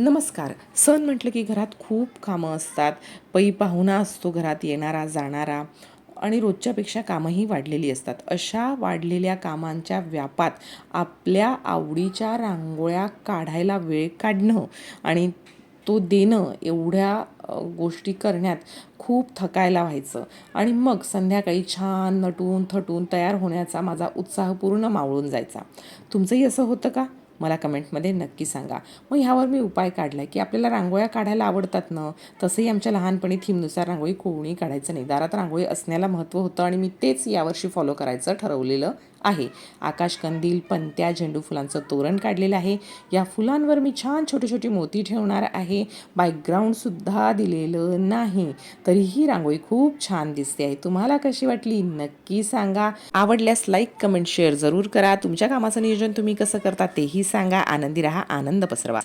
नमस्कार. सण म्हटलं की घरात खूप कामं असतात. पै पाहुणा असतो घरात येणारा जाणारा. आणि रोजच्यापेक्षा कामंही वाढलेली असतात. अशा वाढलेल्या कामांच्या व्यापात आपल्या आवडीच्या रांगोळ्या काढायला वेळ काढणं आणि तो देणं एवढ्या गोष्टी करण्यात खूप थकायला व्हायचं. आणि मग संध्याकाळी छान नटून थटून तयार होण्याचा माझा उत्साह पूर्ण मावळून जायचा. तुमचंही असं होतं का? मला कमेंटमध्ये नक्की सांगा. मग ह्यावर मी उपाय काढला की आपल्याला रांगोळ्या काढायला आवडतात ना तसंही आमच्या लहानपणी थीमनुसार रांगोळी कोणी काढायचं नाही. दारात रांगोळी असण्याला महत्त्व होतं आणि मी तेच यावर्षी फॉलो करायचं ठरवलेलं आहे. आकाशकंदील पंत्या झेंडू फुलांचं तोरण काढलेलं आहे. या फुलांवर मी छान छोटी छोटी मोती ठेवणार आहे. बॅकग्राऊंडसुद्धा दिलेलं नाही. तरीही रांगोळी खूप छान दिसते आहे. तुम्हाला कशी वाटली? नक्की सांगा. आवडल्यास लाईक कमेंट शेअर जरूर करा. तुमच्या कामाचं नियोजन तुम्ही कसं करता तेही सांगा. आनंदी राहा. आनंद पसरवा.